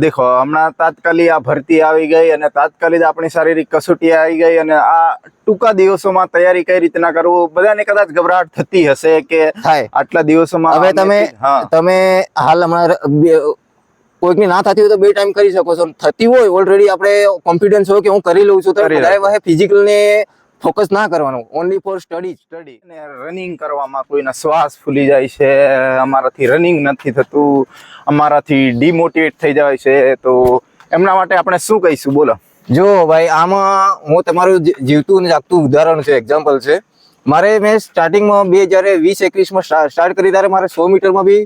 દેખો હમણાં તાત્કાલિક આ ભરતી આવી ગઈ અને તાત્કાલિક આપણી શારીરિક કસોટી આવી ગઈ અને આ ટૂંકા દિવસોમાં તૈયારી કઈ રીતના કરવું બધાને કદાચ ગભરાટ થતી હશે કે આટલા દિવસોમાં હવે તમે તમે હાલ હમણાં કોઈકની ના થતી હોય તો બે ટાઈમ કરી શકો છો. થતી હોય ઓલરેડી આપણે કોન્ફિડન્સ હોય કે હું કરી લઉં છું. તો ફિઝિકલ ને ફોકસ ના કરવાનું. ઓનલી ફોર સ્ટડી સ્ટડી અને રનિંગ કરવામાં કોઈના શ્વાસ ફૂલી જાય છે અમારાથી રનિંગ નથી થતું અમારાથી ડિમોટિવેટ થઈ જાય છે તો એમના માટે આપણે શું કહીશું? બોલો. જો ભાઈ આમાં હું તમારું જીવતું અને જાગતું ઉદાહરણ છે એક્ઝામ્પલ છે. મારે મેં સ્ટાર્ટિંગમાં બે હજાર વીસ એકવીસમાં સ્ટાર્ટ કરી ત્યારે મારે સો મીટરમાં બી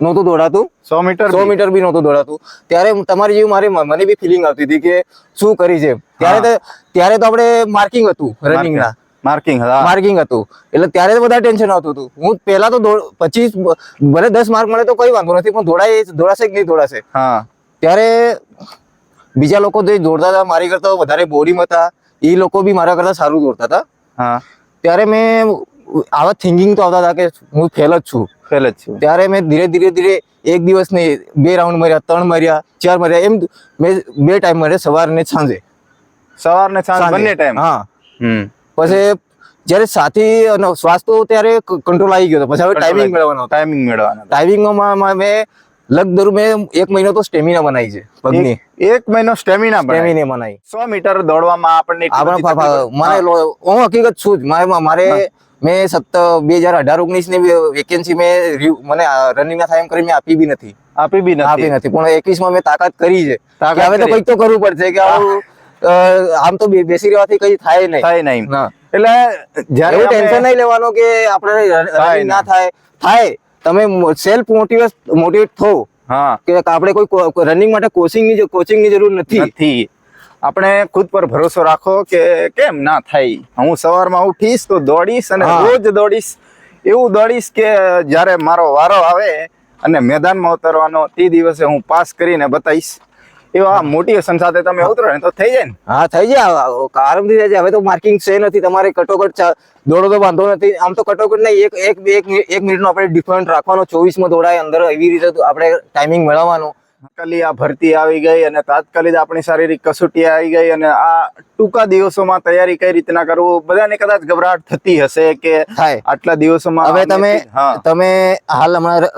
નહોતું દોડાતું. સો મીટર સો મીટર બી નહોતું દોડાતું. ત્યારે તમારી જેવી મારી મને બી ફિલિંગ આવતી હતી કે શું કરી છે ત્યારે તો ત્યારે તો આપણે માર્કિંગ હતું રનિંગના માર્કિંગ હતા માર્કિંગ હતું. એટલે ત્યારે તો બધા ટેન્શન આવતું હતું. હું પહેલા તો દોડ- પચીસ ભલે દસ માર્ક મળે તો કઈ વાંધો નથી પણ દોડાય દોડાશે કે નહીં દોડાશે? હા. ત્યારે બીજા લોકો જે દોડતા હતા. મારી કરતા વધારે બોડીમાં હતા. એ લોકો બી મારા કરતા સારું દોડતા હતા. હા. ત્યારે મેં આવા થિંકિંગ તો આવતા હતા કે હું ફેલ જ છું. ફેલ જ છું. ત્યારે મેં ધીરે ધીરે ધીરે એક દિવસ ને બે રાઉન્ડ માર્યા ત્રણ માર્યા ચાર માર્યા એમ મેં બે ટાઈમ માર્યા સવાર ને સાંજે. સવાર ને સાંજ. બંને ટાઈમ હા. પછી જ્યારે સાથી અને શ્વાસ તો ત્યારે કંટ્રોલ આવી ગયો પછી હવે ટાઈમિંગ મેળવવાનો ટાઈમિંગ મેળવવાનો ટાઈમિંગમાં મેં લગભગ મેં એક મહિનો તો સ્ટેમિના બનાવી છે પગની. એક- મહિનો સ્ટેમિના સ્ટેમિના બનાવી. સો મીટર દોડવામાં આપણને આપણે મને હું. હકીકત છું જ. મારે મારે મેં સત્ત બે હજાર અઢાર ઓગણીસની વેકેન્સી મેં મને રનિંગ ના થાય એમ કરી મેં આપી બી નથી. આપી બી આપી નથી. પણ એકવીસમાં મેં તાકાત કરી છે. હવે તો. કંઈક તો કરવું પડશે કે આમ તો બેસી રહેવાથી કઈ થાય નહીં. થાય નહીં. એટલે જ્યારે ટેન્શન નહીં લેવાનું કે આપણે ના થાય. થાય. તમે સેલ્ફ મોટિવેટ મોટિવેટ થો. હા. કે આપણે કોઈ રનિંગ માટે કોચિંગની કોચિંગની જરૂર નથી. નથી. આપણે ખુદ પર ભરોસો રાખો કે કેમ ના થાય. હું સવારમાં ઉઠીશ તો દોડીશ અને રોજ દોડીશ. એવું દોડીશ કે જ્યારે મારો વારો આવે અને મેદાનમાં ઉતરવાનો તે દિવસે હું પાસ કરીને બતાવીશ. એવા મોટિવેશન સાથે તમે ઉતરો ને તો થઈ જાય ને. હા થઈ જાય. આરામથી થઈ જાય. હવે તો માર્કિંગ છે નથી. તમારે કટોકટ દોડો તો વાંધો નથી. આમ તો કટોકટ નહીં. એક એક એક એક મિનિટનો આપણે ડિફરન્ટ રાખવાનો. ચોવીસમાં દોડાય. અંદર એવી રીતે આપણે ટાઈમિંગ મેળવવાનું. તાત્કાલિક આ ભરતી આવી ગઈ અને તાત્કાલિક આપણી શારીરિક કસોટી આવી ગઈ અને આ ટૂંકા દિવસોમાં તૈયારી કઈ રીતના કરવું બધાને કદાચ ગભરાટ થતી હશે કે આટલા દિવસોમાં હવે તમે તમે હાલ હમણાં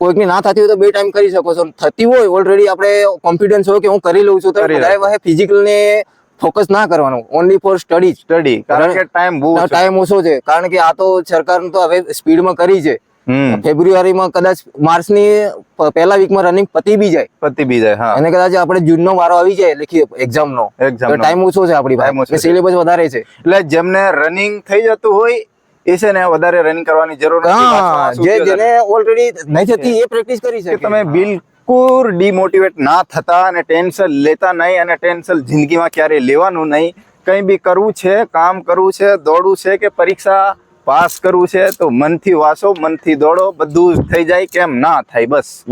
કોઈકની ના થતી હોય તો બે ટાઈમ કરી શકો છો. થતી હોય ઓલરેડી આપણે કોન્ફિડન્સ હોય કે હું કરી લઉં છું તો વધારે ફિઝિકલ ને ફોકસ ના કરવાનું. ઓનલી ફોર સ્ટડી સ્ટડી કારણ કે ટાઈમ ટાઈમ ઓછો. છે. કારણ કે આ તો સરકાર તો હવે સ્પીડમાં કરી છે. ફેબ્રુઆરીમાં કદાચ માર્ચની પહેલા વીકમાં રનિંગ પતી બી જાય. પતી બી જાય હા. અને કદાચ આપણે જૂનનો વારો આવી જાય લખી એક્ઝામનો નો. ટાઈમ ઓછો છે આપણી પાસે. સિલેબસ વધારે છે. એટલે જેમને રનિંગ થઈ જતું હોય એ છે ને વધારે રનિંગ કરવાની જરૂર નથી. હા જે જેને ઓલરેડી નહીં થતી એ પ્રેક્ટિસ કરી છે તમે બિલકુલ ડીમોટિવેટ ના થતા અને ટેન્શન લેતા નહીં અને ટેન્શન જિંદગીમાં ક્યારેય લેવાનું નહીં. કંઈ બી કરવું છે કામ કરવું છે દોડવું છે કે પરીક્ષા પાસ કરવું છે તો મનથી વાંચો, મનથી દોડો, બધું જ થઈ જાય, કેમ ના થાય, બસ.